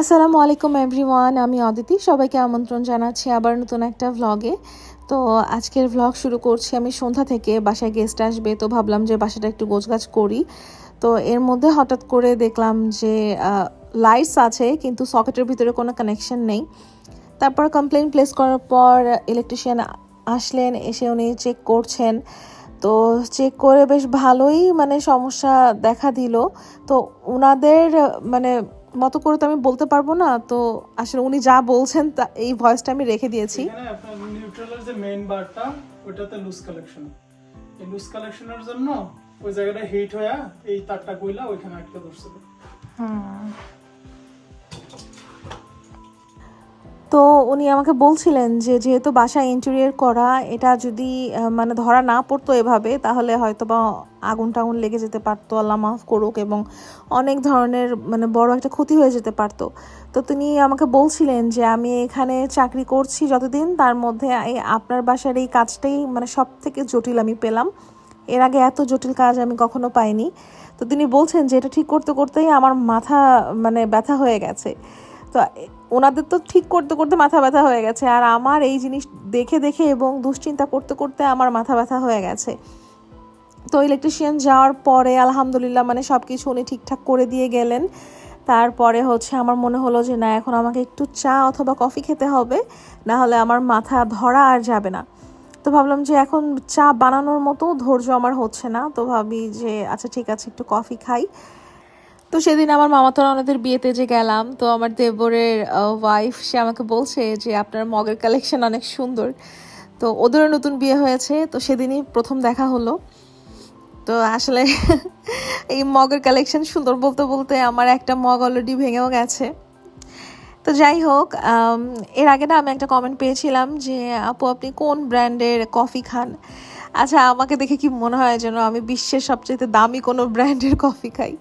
আসসালামু আলাইকুম এভরিওয়ান, আমি অদিতি। সবাইকে আমন্ত্রণ জানাচ্ছি আবার নতুন একটা ভ্লগে তো আজকের ভ্লগ শুরু করছি আমি সন্ধ্যা থেকে, বাসায় গেস্ট আসবে, তো ভাবলাম যে বাসাটা একটু গোছগাছ করি। তো এর মধ্যে হঠাৎ করে দেখলাম যে লাইটস আছে, কিন্তু সকেটের ভিতরে কোনো কানেকশন নেই। তারপর কমপ্লেন প্লেস করার পর ইলেকট্রিশিয়ান আসলেন, এসে উনি চেক করছেন। তো চেক করে বেশ ভালোই মানে সমস্যা দেখা দিল। তো ওনাদের মানে মতো করে তো আমি বলতে পারব না। তো আসলে উনি যা বলছেন তা এই ভয়েসটা আমি রেখে দিয়েছি। নিউট্রালের যে মেইন বারটা ওটাতে লুজ কালেকশন এই লুজ কালেকশনের জন্য ওই জায়গাটা হিট হয়ে এই তারটা কইলা ওইখানে আটকে ধরছিল। তো উনি আমাকে বলছিলেন যে, যেহেতু বাসা ইন্টেরিয়ার করা, এটা যদি মানে ধরা না পড়তো এভাবে, তাহলে হয়তো বা আগুন টাগুন লেগে যেতে পারতো, আল্লাহ মাফ করুক এবং অনেক ধরনের মানে বড় একটা ক্ষতি হয়ে যেতে পারতো। তো তিনি আমাকে বলছিলেন যে, আমি এখানে চাকরি করছি যতদিন, তার মধ্যে এই আপনার বাসার এই কাজটাই মানে সব থেকে জটিল আমি পেলাম। এর আগে এত জটিল কাজ আমি কখনো পাইনি। তো তিনি বলছেন যে, এটা ঠিক করতে করতেই আমার মাথা মানে ব্যথা হয়ে গেছে। তো ওনাদের তো ঠিক করতে করতে মাথা ব্যথা হয়ে গেছে। আর আমার এই জিনিস দেখে দেখে এবং দুশ্চিন্তা করতে করতে আমার মাথা ব্যথা হয়ে গেছে। তো ইলেকট্রিশিয়ান যাওয়ার পরে আলহামদুলিল্লাহ মানে সব কিছু উনি ঠিকঠাক করে দিয়ে গেলেন। তারপরে হচ্ছে আমার মনে হলো যে, না, এখন আমাকে একটু চা অথবা কফি খেতে হবে। না হলে আমার মাথা ধরা আর যাবে না। তো ভাবলাম যে, এখন চা বানানোর মতো ধৈর্য আমার হচ্ছে না। তো ভাবি যে আচ্ছা ঠিক আছে, একটু কফি খাই। তো সেদিন আমার মামাতো ননদের বিয়েতে যে গেলাম, তো আমার দেবরের ওয়াইফ সে আমাকে বলছে যে আপনার মগের কালেকশন অনেক সুন্দর। তো ওদেরও নতুন বিয়ে হয়েছে, তো সেদিনই প্রথম দেখা হলো। তো আসলে এই মগের কালেকশন সুন্দর বলতে বলতে আমার একটা মগ অলরেডি ভেঙেও গেছে। তো যাই হোক এর আগে না আমি একটা কমেন্ট পেয়েছিলাম যে, আপু, আপনি কোন ব্র্যান্ডের কফি খান? আচ্ছা আমাকে দেখে কি মনে হয় যেন আমি বিশ্বের সবচেয়ে দামি কোনো ব্র্যান্ডের কফি খাই।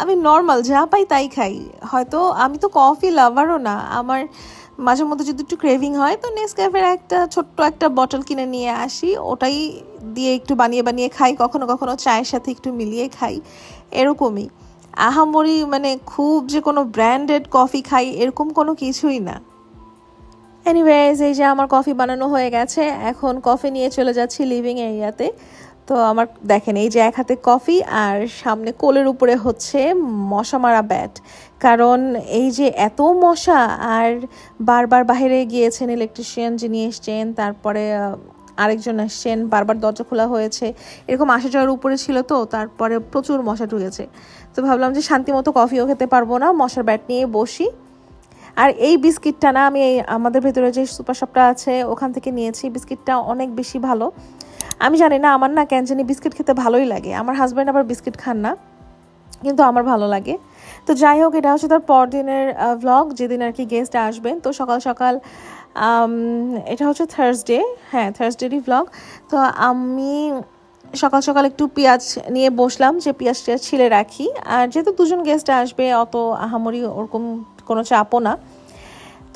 আমি নর্মাল যা পাই তাই খাই। হয়তো আমি তো কফি লাভারও না। আমার মাঝে মধ্যে যদি একটু ক্রেভিং হয়, তো নেসক্যাফের একটা ছোট্ট একটা বটল কিনে নিয়ে আসি। ওটাই দিয়ে একটু বানিয়ে বানিয়ে খাই, কখনো কখনো চায়ের সাথে একটু মিলিয়ে খাই। এরকমই। আহামরি মানে খুব যে কোনো ব্র্যান্ডেড কফি খাই, এরকম কোনো কিছুই না। এনিওয়েজ এই যে আমার কফি বানানো হয়ে গেছে। এখন কফি নিয়ে চলে যাচ্ছি লিভিং এরিয়াতে তো আমার, দেখেন, এই যে এক হাতে কফি আর সামনে কোলের উপরে হচ্ছে মশা মারা ব্যাট কারণ এই যে এত মশা আর বারবার বাইরে গিয়েছেন ইলেকট্রিশিয়ান যিনি এসছেন, তারপরে আরেকজন আসছেন বারবার দরজা খোলা হয়েছে, এরকম আসা যাওয়ার উপরে ছিল তো, তারপরে প্রচুর মশা ঢুকেছে। তো ভাবলাম যে শান্তি মতো কফিও খেতে পারব না, মশার ব্যাট নিয়ে বসি। আর এই বিস্কিটটা না, আমি আমাদের ভেতরে যে সুপার শপটা আছে, ওখান থেকে নিয়েছি। বিস্কিটটা অনেক বেশি ভালো। আমি জানি না, আমার না কেন বিস্কিট খেতে ভালোই লাগে। আমার হাজব্যান্ড আবার বিস্কিট খান না, কিন্তু আমার ভালো লাগে। তো যাই হোক, এটা হচ্ছে তার পরদিনের ভ্লগ যেদিন আর কি গেস্ট আসবেন। তো সকাল সকাল এটা হচ্ছে থার্সডে হ্যাঁ থার্সডেরই ভ্লগ তো আমি সকাল সকাল একটু পেঁয়াজ নিয়ে বসলাম, যে পেঁয়াজ টিয়াজ ছিলে রাখি। আর যেহেতু দুজন গেস্ট আসবে, অত আহামরি ওরকম কোনো চাপও না।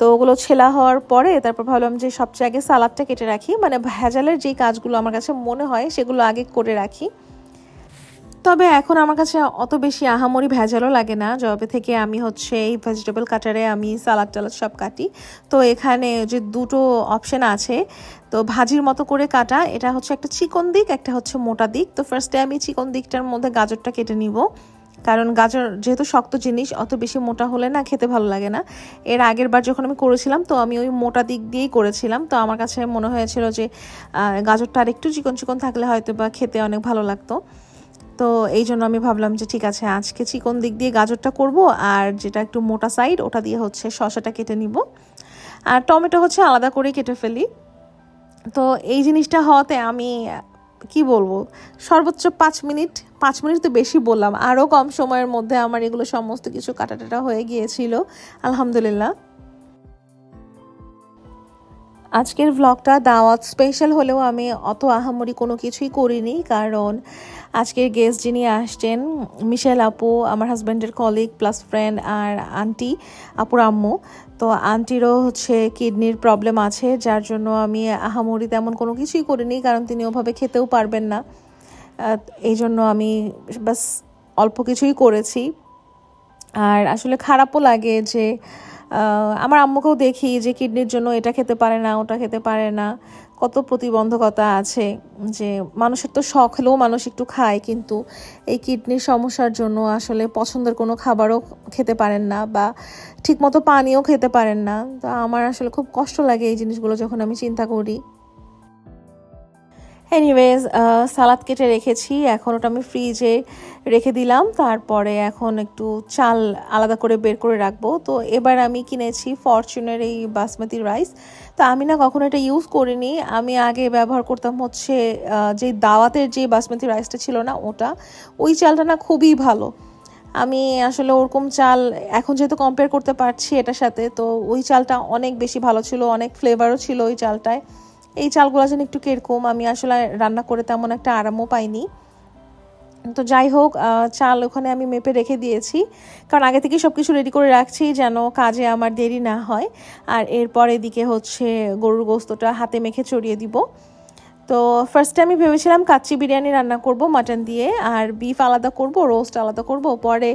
তো ওগুলো ছেলা হওয়ার পরে তারপর ভাবলাম যে সবচেয়ে আগে সালাদটা কেটে রাখি। মানে ভেজালের যেই কাজগুলো আমার কাছে মনে হয় সেগুলো আগে করে রাখি। তবে এখন আমার কাছে অত বেশি আহামরি ভেজালও লাগে না। জবে থেকে আমি হচ্ছে এই ভেজিটেবল কাটারে আমি সালাদ টালাদ সব কাটি। তো এখানে যে দুটো অপশন আছে, তো ভাজির মতো করে কাটা। এটা হচ্ছে একটা চিকন দিক, একটা হচ্ছে মোটা দিক। তো ফার্স্টে আমি চিকন দিকটার মধ্যে গাজরটা কেটে নিব। কারণ গাজর যেহেতু শক্ত জিনিস, অত বেশি মোটা হলে না খেতে ভালো লাগে না। এর আগের বার যখন আমি করেছিলাম, তো আমি ওই মোটা দিক দিয়েই করেছিলাম। তো আমার কাছে মনে হয়েছিল যে গাজরটা আর একটু চিকন চিকন থাকলে হয়তো বা খেতে অনেক ভালো লাগতো। তো এই জন্য আমি ভাবলাম যে, ঠিক আছে, আজকে চিকন দিক দিয়ে গাজরটা করব, আর যেটা একটু মোটা সাইড ওটা দিয়ে হচ্ছে শসাটা কেটে নিব। আর টমেটো হচ্ছে আলাদা করে কেটে ফেলি। তো এই জিনিসটা হওয়াতে আমি কি বলব? সর্বোচ্চ পাঁচ মিনিট পাঁচ মিনিট তো বেশি বললাম। আরও কম সময়ের মধ্যে আমার এগুলো সমস্ত কিছু কাটাটাটা হয়ে গিয়েছিল। আলহামদুলিল্লাহ। আজকের ভ্লগটা দাওয়াত স্পেশাল হলেও আমি অত আহামরি কোনো কিছুই করিনি, কারণ আজকের গেস্ট যিনি আসছেন মিশেল আপু, আমার হাজব্যান্ডের কলিগ প্লাস ফ্রেন্ড আর আন্টি আপুর আম্মু। তো আন্টিরও হচ্ছে কিডনির প্রবলেম আছে, যার জন্য আমি আহামরি তেমন কোনো কিছুই করিনি, কারণ তিনি ওভাবে খেতেও পারবেন না। এই জন্য আমি বাস অল্প কিছুই করেছি। আর আসলে খারাপও লাগে যে আমার আম্মুকেও দেখি যে কিডনির জন্য এটা খেতে পারে না, ওটা খেতে পারে না। কত প্রতিবন্ধকতা আছে যে মানুষের তো শখ হলেও মানুষ একটু খায়, কিন্তু এই কিডনির সমস্যার জন্য আসলে পছন্দের কোনো খাবারও খেতে পারেন না বা ঠিকমতো পানিও খেতে পারেন না। তো আমার আসলে খুব কষ্ট লাগে এই জিনিসগুলো যখন আমি চিন্তা করি। এনিওয়েজ সালাদ কেটে রেখেছি। এখন ওটা আমি ফ্রিজে রেখে দিলাম। তারপরে এখন একটু চাল আলাদা করে বের করে রাখব। তো এবার আমি কিনেছি ফরচুনের এই বাসমতি রাইস তো আমি না কখনো এটা ইউজ করিনি। আমি আগে ব্যবহার করতাম হচ্ছে যে দাওয়াতের যে বাসমতি রাইসটা ছিল না ওটা, ওই চালটা না খুবই ভালো। আমি আসলে ওরকম চাল এখন যেহেতু কম্পেয়ার করতে পারছি এটার সাথে, তো ওই চালটা অনেক বেশি ভালো ছিল, অনেক ফ্লেভারও ছিল ওই চালটায়। এই চালগুলো যেন একটু কীরকম, আমি আসলে রান্না করে তেমন একটা আরামও পাইনি। তো যাই হোক চাল ওখানে আমি মেপে রেখে দিয়েছি। কারণ আগে থেকে সব কিছু রেডি করে রাখছি যেন কাজে আমার দেরি না হয়। আর এরপর এদিকে হচ্ছে গরুর গোস্তটা হাতে মেখে চড়িয়ে দিব। তো ফার্স্টে আমি ভেবেছিলাম কাচ্চি বিরিয়ানি রান্না করব মাটন দিয়ে, আর বিফ আলাদা করব রোস্ট আলাদা করব। পরে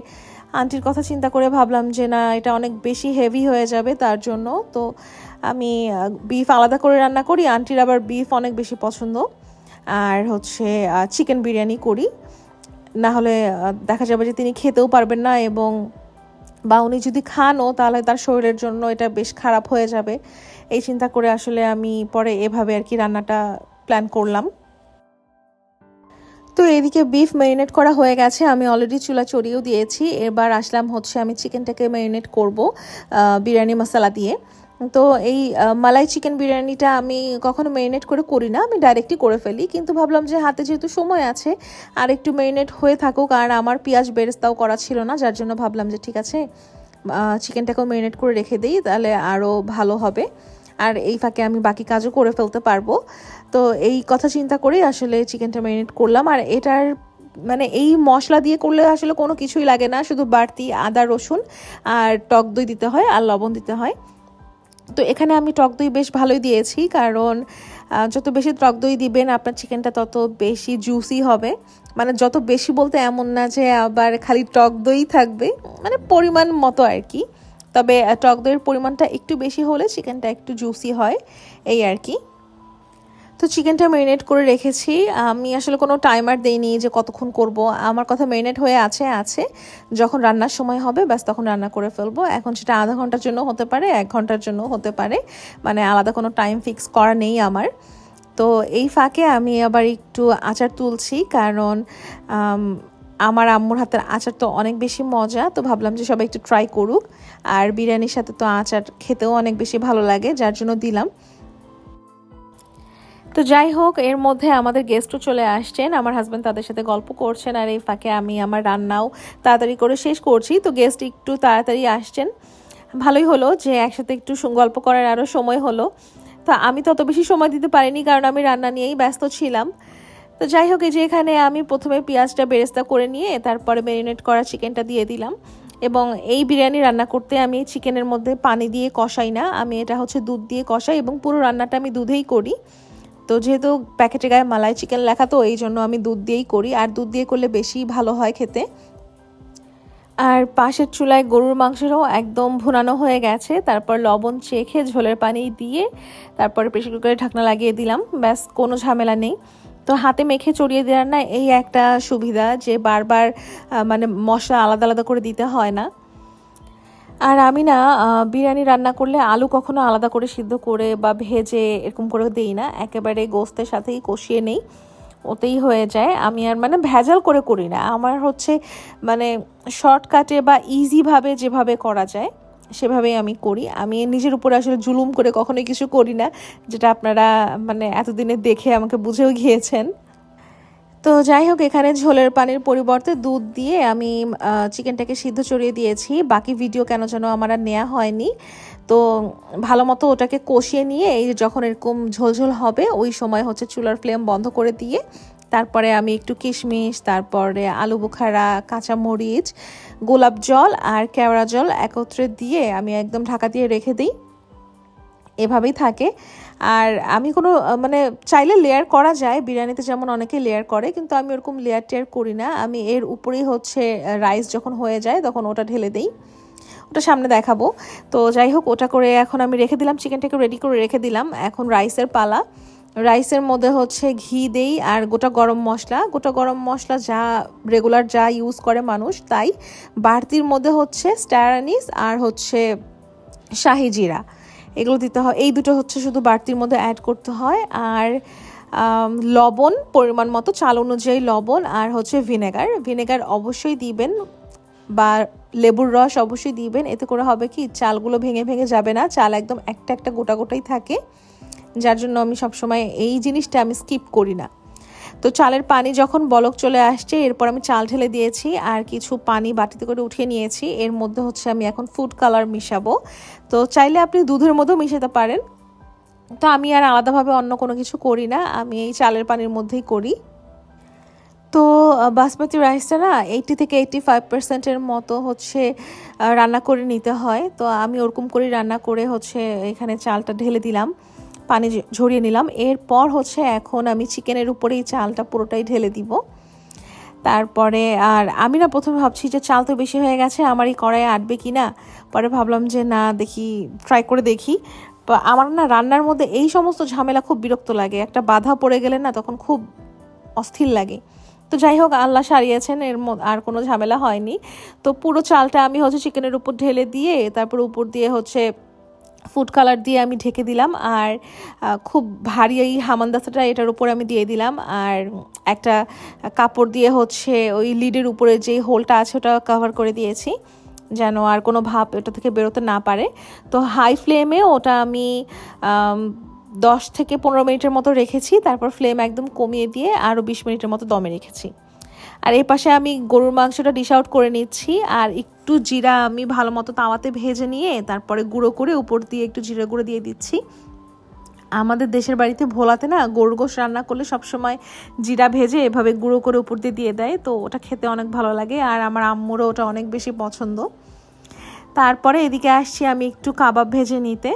আন্টির কথা চিন্তা করে ভাবলাম যে না, এটা অনেক বেশি হেভি হয়ে যাবে তার জন্য। তো আমি বিফ আলাদা করে রান্না করি। আন্টির আবার বিফ অনেক বেশি পছন্দ। আর হচ্ছে চিকেন বিরিয়ানি করি। না হলে দেখা যাবে যে তিনি খেতেও পারবেন না এবং বা উনি যদি খানও, তাহলে তার শরীরের জন্য এটা বেশ খারাপ হয়ে যাবে। এই চিন্তা করে আসলে আমি পরে এভাবে আর কি রান্নাটা প্ল্যান করলাম। তো এদিকে বিফ ম্যারিনেট করা হয়ে গেছে। আমি অলরেডি চুলা চড়িয়েও দিয়েছি। এবার আসলাম হচ্ছে আমি চিকেনটাকে ম্যারিনেট করব বিরিয়ানি মশলা দিয়ে। তো এই মালাই চিকেন বিরিয়ানিটা আমি কখনো ম্যারিনেট করে করি না আমি ডাইরেক্টই করে ফেলি। কিন্তু ভাবলাম যে হাতে যেহেতু সময় আছে, আর একটু ম্যারিনেট হয়ে থাকুক, আর আমার পেঁয়াজ বেরেস্তাও করা ছিল না, যার জন্য ভাবলাম যে ঠিক আছে চিকেনটাকেও ম্যারিনেট করে রেখে দিই, তাহলে আরও ভালো হবে। আর এই ফাঁকে আমি বাকি কাজও করে ফেলতে পারব। তো এই কথা চিন্তা করেই আসলে চিকেনটা ম্যারিনেট করলাম, আর এটার মানে এই মশলা দিয়ে করলে আসলে কোনো কিছুই লাগে না, শুধু বাড়তি আদা, রসুন, আর টক দই দিতে হয়, আর লবণ দিতে হয়। তো এখানে আমি টক দই বেশ ভালোই দিয়েছি, কারণ যত বেশি টক দই দিবেন, আপনার চিকেনটা তত বেশি জুসি হবে। মানে যত বেশি বলতে এমন না যে আবার খালি টক দই থাকবে মানে পরিমাণ মতো আর কি। তবে টক দইয়ের পরিমাণটা একটু বেশি হলে চিকেনটা একটু জুসি হয়, এই আর কি। তো চিকেনটা ম্যারিনেট করে রেখেছি। আমি আসলে কোনো টাইমার দেইনি যে কতক্ষণ করব। আমার কথা ম্যারিনেট হয়ে আছে আছে। যখন রান্নার সময় হবে, ব্যাস তখন রান্না করে ফেলব। এখন সেটা আধা ঘণ্টার জন্য হতে পারে, এক ঘণ্টার জন্য হতে পারে। মানে আলাদা কোনো টাইম ফিক্স করা নেই আমার। তো এই ফাঁকে আমি আবার একটু আচার তুলছি, কারণ আমার আম্মুর হাতের আচার তো অনেক বেশি মজা। তো ভাবলাম যে সবাই একটু ট্রাই করুক। আর বিরিয়ানির সাথে তো আচার খেতেও অনেক বেশি ভালো লাগে, যার জন্য দিলাম। তো যাই হোক, এর মধ্যে আমাদের গেস্টও চলে আসছেন। আমার হাজব্যান্ড তাদের সাথে গল্প করছেন আর এই ফাঁকে আমি আমার রান্নাও তাড়াতাড়ি করে শেষ করছি। তো গেস্ট একটু তাড়াতাড়ি আসছেন। ভালোই হলো যে একসাথে একটু গল্প করার আরও সময় হলো। তো আমি তত বেশি সময় দিতে পারিনি কারণ আমি রান্না নিয়েই ব্যস্ত ছিলাম। তো যাই হোক, এই যে এখানে আমি প্রথমে পেঁয়াজটা বেরেস্তা করে নিয়ে তারপরে ম্যারিনেট করা চিকেনটা দিয়ে দিলাম। এবং এই বিরিয়ানি রান্না করতে আমি চিকেনের মধ্যে পানি দিয়ে কষাই না। আমি এটা হচ্ছে দুধ দিয়ে কষাই এবং পুরো রান্নাটা আমি দুধেই করি। তো যেহেতু প্যাকেটে গায়ে মালাই চিকেন লেখা, তো এই জন্য আমি দুধ দিয়েই করি। আর দুধ দিয়ে করলে বেশি ভালো হয় খেতে। আর পাশের চুলায় গরুর মাংসটাও একদম ভুনানো হয়ে গেছে। তারপর লবণ চেখে ঝোলের পানি দিয়ে তারপরে প্রেশার কুকারে ঢাকনা লাগিয়ে দিলাম। ব্যাস, কোনো ঝামেলা নেই। তো হাতে মেখে চড়িয়ে দেওয়ার না এই একটা সুবিধা যে বারবার মানে মশলা আলাদা আলাদা করে দিতে হয় না। আর আমি না বিরিয়ানি রান্না করলে আলু কখনো আলাদা করে সিদ্ধ করে বা ভেজে এরকম করে দেই না। একেবারে গোস্তের সাথেই কষিয়ে নেই, ওতেই হয়ে যায়। আমি আর মানে ভেজাল করে করি না। আমার হচ্ছে মানে শর্টকাটে বা ইজিভাবে যেভাবে করা যায়, সেভাবেই আমি করি। আমি নিজের উপরে আসলে জুলুম করে কখনোই কিছু করি না, যেটা আপনারা মানে এতদিনে দেখে আমাকে বুঝেও গিয়েছেন। তো যাই হোক, এখানে ঝোলের পানির পরিবর্তে দুধ দিয়ে আমি চিকেনটাকে সিদ্ধ চড়িয়ে দিয়েছি। বাকি ভিডিও কেন যেন আমার আর নেওয়া হয়নি। তো ভালো মতো ওটাকে কষিয়ে নিয়ে, এই যখন এরকম ঝোলঝোল হবে, ওই সময় হচ্ছে চুলার ফ্লেম বন্ধ করে দিয়ে, তারপরে আমি একটু কিশমিশ, তারপরে আলু বুখারা, কাঁচামরিচ, গোলাপ জল আর কেওড়া জল একত্রে দিয়ে আমি একদম ঢাকা দিয়ে রেখে দিই। এভাবেই থাকে। আর আমি কোনো মানে চাইলে লেয়ার করা যায়, বিরিয়ানিতে যেমন অনেকে লেয়ার করে, কিন্তু আমি ওরকম লেয়ার টেয়ার করি না। আমি এর উপরেই হচ্ছে রাইস যখন হয়ে যায়, তখন ওটা ঢেলে দিই। ওটা সামনে দেখাবো। তো যাই হোক, ওটা করে এখন আমি রেখে দিলাম চিকেনটাকে রেডি করে রেখে দিলাম। এখন রাইসের পালা। রাইসের মধ্যে হচ্ছে ঘি দেই আর গোটা গরম মশলা। গোটা গরম মশলা যা রেগুলার যা ইউজ করে মানুষ, তাই বাড়তির মধ্যে হচ্ছে স্ট্যারানিস আর হচ্ছে শাহি জিরা। এগুলো দিতে হয়। এই দুটো হচ্ছে শুধু বাড়তির মধ্যে অ্যাড করতে হয়। আর লবণ, পরিমাণ মতো, চাল অনুযায়ী লবণ আর হচ্ছে ভিনেগার ভিনেগার অবশ্যই দিবেন বা লেবুর রস অবশ্যই দিবেন। এতে করে হবে কি, চালগুলো ভেঙে ভেঙে যাবে না। চাল একদম একটা একটা গোটা গোটাই থাকে। যার জন্য আমি সবসময় এই জিনিসটা আমি স্কিপ করি না। তো চালের পানি যখন বলক চলে আসছে, এরপর আমি চাল ঢেলে দিয়েছি আর কিছু পানি বাটিতে করে উঠিয়ে নিয়েছি। এর মধ্যে হচ্ছে আমি এখন ফুড কালার মিশাবো। তো চাইলে আপনি দুধের মধ্যেও মিশাতে পারেন। তো আমি আর আলাদাভাবে অন্য কোনো কিছু করি না, আমি এই চালের পানির মধ্যেই করি। তো বাসমতি রাইসটা না এইটি থেকে এইটি ফাইভ পার্সেন্টের মতো হচ্ছে রান্না করে নিতে হয়। তো আমি ওরকম করে রান্না করে হচ্ছে এখানে চালটা ঢেলে দিলাম। পানি ঝরিয়ে নিলাম। এরপর হচ্ছে এখন আমি চিকেনের উপরেই চালটা পুরোটাই ঢেলে দিব। তারপরে আর আমি না প্রথমে ভাবছি যে চাল তো বেশি হয়ে গেছে আমার এই কড়াইয়ে আটবে কি না? পরে ভাবলাম যে না, দেখি ট্রাই করে দেখি। আমার না রান্নার মধ্যে এই সমস্ত ঝামেলা খুব বিরক্ত লাগে। একটা বাধা পড়ে গেলে না তখন খুব অস্থির লাগে। তো যাই হোক, আল্লাহ সারিয়েছেন, এর আর কোনো ঝামেলা হয়নি। তো পুরো চালটা আমি হচ্ছে চিকেনের উপর ঢেলে দিয়ে, তারপর উপর দিয়ে হচ্ছে ফুড কালার দিয়ে আমি ঢেকে দিলাম আর খুব ভারী এই হামানদাসাটা এটার উপরে আমি দিয়ে দিলাম। আর একটা কাপড় দিয়ে হচ্ছে ওই লিডের উপরে যে হোলটা আছে ওটা কভার করে দিয়েছি, যেন আর কোনো ভাপ ওটা থেকে বেরোতে না পারে। তো হাই ফ্লেমে ওটা আমি দশ থেকে পনেরো মিনিটের মতো রেখেছি, তারপর ফ্লেম একদম কমিয়ে দিয়ে আরও বিশ মিনিটের মতো দমে রেখেছি। আর এই পাশে আমি গরুর মাংসটা ডিশ আউট করে নিচ্ছি। আর একটু জিরা আমি ভালো মতো তাওয়াতে ভেজে নিয়ে তারপরে গুঁড়ো করে উপর দিয়ে একটু জিরা গুঁড়ো দিয়ে দিচ্ছি। আমাদের দেশের বাড়িতে ভোলাতে না গরুর গোশ রান্না করলে সবসময় জিরা ভেজে এভাবে গুঁড়ো করে উপর দিয়ে দিয়ে দেয়। তো ওটা খেতে অনেক ভালো লাগে আর আমার আম্মুরও ওটা অনেক বেশি পছন্দ। তারপরে এদিকে আসছি আমি একটু কাবাব ভেজে নিতে।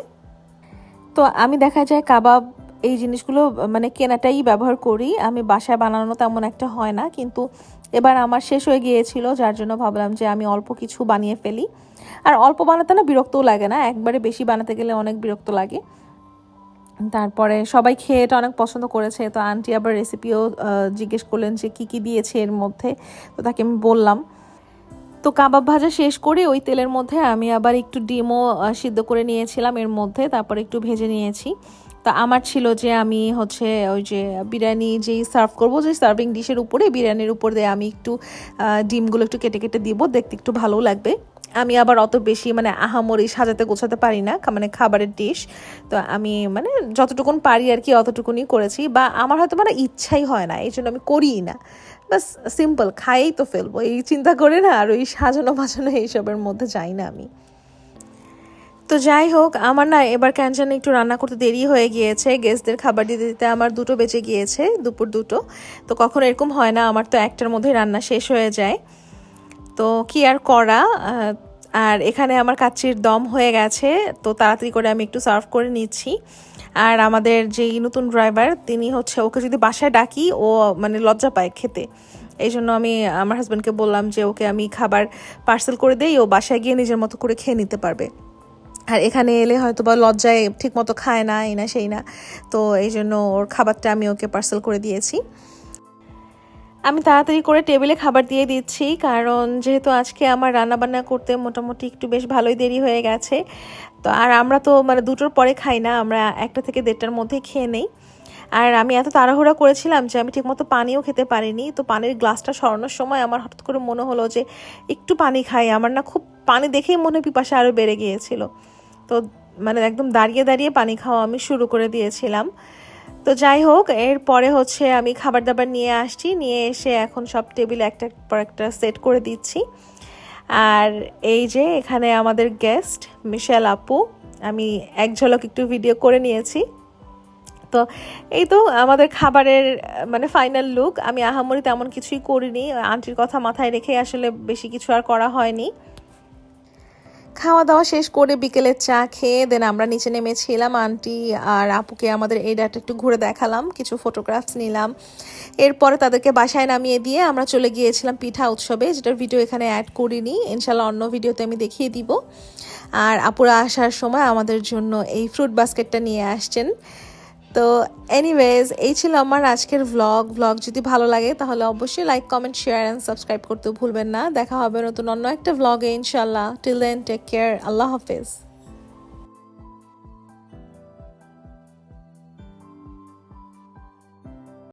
তো আমি দেখা যায় কাবাব এই জিনিসগুলো মানে কেনাটাই ব্যবহার করি। আমি বাসায় বানানো তেমন একটা হয় না, কিন্তু এবার আমার শেষ হয়ে গিয়েছিল, যার জন্য ভাবলাম যে আমি অল্প কিছু বানিয়ে ফেলি। আর অল্প বানাতে না বিরক্তও লাগে না, একবারে বেশি বানাতে গেলে অনেক বিরক্ত লাগে। তারপরে সবাই খেয়ে এটা অনেক পছন্দ করেছে, তো আন্টি আবার রেসিপিও জিজ্ঞেস করলেন যে কী কী দিয়েছে এর মধ্যে, তো তাকে আমি বললাম। তো কাবাব ভাজা শেষ করে ওই তেলের মধ্যে আমি আবার একটু ডিমও সিদ্ধ করে নিয়েছিলাম এর মধ্যে, তারপর একটু ভেজে নিয়েছি। তা আমার ছিল যে আমি হচ্ছে ওই যে বিরিয়ানি যেই সার্ভ করব, যে সার্ভিং ডিশের উপরে, বিরিয়ানির উপর দিয়ে আমি একটু ডিমগুলো একটু কেটে কেটে দিব, দেখতে একটু ভালোও লাগবে। আমি আবার অত বেশি মানে আহামরি সাজাতে গোছাতে পারি না মানে খাবারের ডিশ তো আমি মানে যতটুকুন পারি আর কি অতটুকুনি করেছি, বা আমার হয়তো মানে ইচ্ছাই হয় না, এই জন্য আমি করিই না। বাস সিম্পল খাইই তো ফেলব, এই চিন্তা করে না আর ওই সাজানো বাজানো এইসবের মধ্যে যাই না আমি। তো যাই হোক, আমার না এবার কেন জানি একটু রান্না করতে দেরি হয়ে গিয়েছে। গেস্টদের খাবার দিতে দিতে আমার দুটো বেঁচে গিয়েছে, দুপুর দুটো। তো কখনো এরকম হয় না, আমার তো একটার মধ্যে রান্না শেষ হয়ে যায়। তো কি আর করা? আর এখানে আমার কাচ্চির দম হয়ে গেছে, তো তাড়াতাড়ি করে আমি একটু সার্ভ করে নিচ্ছি। আর আমাদের যেই নতুন ড্রাইভার, তিনি হচ্ছে ওকে যদি বাসায় ডাকি, ও মানে লজ্জা পায় খেতে। এই জন্য আমি, আমার হাজব্যান্ডকে বললাম যে, ওকে আমি খাবার পার্সেল করে দেই, ও বাসায় গিয়ে নিজের মতো করে খেয়ে নিতে পারবে। আর এখানে এলে হয়তো বা লজ্জায় ঠিক মতো খায় না, এই না, সেই না। তো এই জন্য ওর খাবারটা আমি ওকে পার্সেল করে দিয়েছি। আমি তাড়াতাড়ি করে টেবিলে খাবার দিয়ে দিচ্ছি, কারণ যেহেতু আজকে আমার রান্নাবান্না করতে মোটামুটি একটু বেশ ভালোই দেরি হয়ে গেছে। তো আর আমরা তো মানে দুটোর পরে খাই না, আমরা একটা থেকে দেড়টার মধ্যে খেয়ে নেই। আর আমি এত তাড়াহুড়া করেছিলাম যে আমি ঠিকমতো পানিও খেতে পারিনি। তো পানির গ্লাসটা সরানোর সময় আমার হঠাৎ করে মনে হলো যে একটু পানি খাই, আমার না খুব পানি দেখেই মনে পিপাসা আরও বেড়ে গিয়েছিল। তো মানে একদম দাঁড়িয়ে দাঁড়িয়ে পানি খাওয়া আমি শুরু করে দিয়েছিলাম। তো যাই হোক এরপরে হচ্ছে আমি খাবার দাবার নিয়ে আসছি, নিয়ে এসে এখন সব টেবিল একটা পর একটা সেট করে দিচ্ছি। আর এই যে এখানে আমাদের গেস্ট, মিশেল আপু, আমি এক ঝলক একটু ভিডিও করে নিয়েছি। তো এই তো আমাদের খাবারের মানে ফাইনাল লুক। আমি আহামরি তেমন কিছুই করিনি, আন্টির কথা মাথায় রেখে আসলে বেশি কিছু আর করা হয়নি। খাওয়া দাওয়া শেষ করে বিকেলের চা খেয়ে দেন আমরা নিচে নেমেছিলাম। আন্টি আর আপুকে আমাদের এরিয়াটা একটু ঘুরে দেখালাম, কিছু ফটোগ্রাফস নিলাম। এরপরে তাদেরকে বাসায় নামিয়ে দিয়ে আমরা চলে গিয়েছিলাম পিঠা উৎসবে, যেটার ভিডিও এখানে অ্যাড করিনি। ইনশাল্লাহ অন্য ভিডিওতে আমি দেখিয়ে দিব। আর আপুরা আসার সময় আমাদের জন্য এই ফ্রুট বাস্কেটটা নিয়ে আসছেন। তো এনিওয়েজ এই ছিল আমার আজকের ভ্লগ ভ্লগ যদি ভালো লাগে, তাহলে অবশ্যই like comment share and subscribe করতেও ভুলবেন না। দেখা হবে নতুন অন্য একটা ভ্লগে ইনশাল্লাহ টিল দেন টেক কেয়ার আল্লাহ হাফেজ।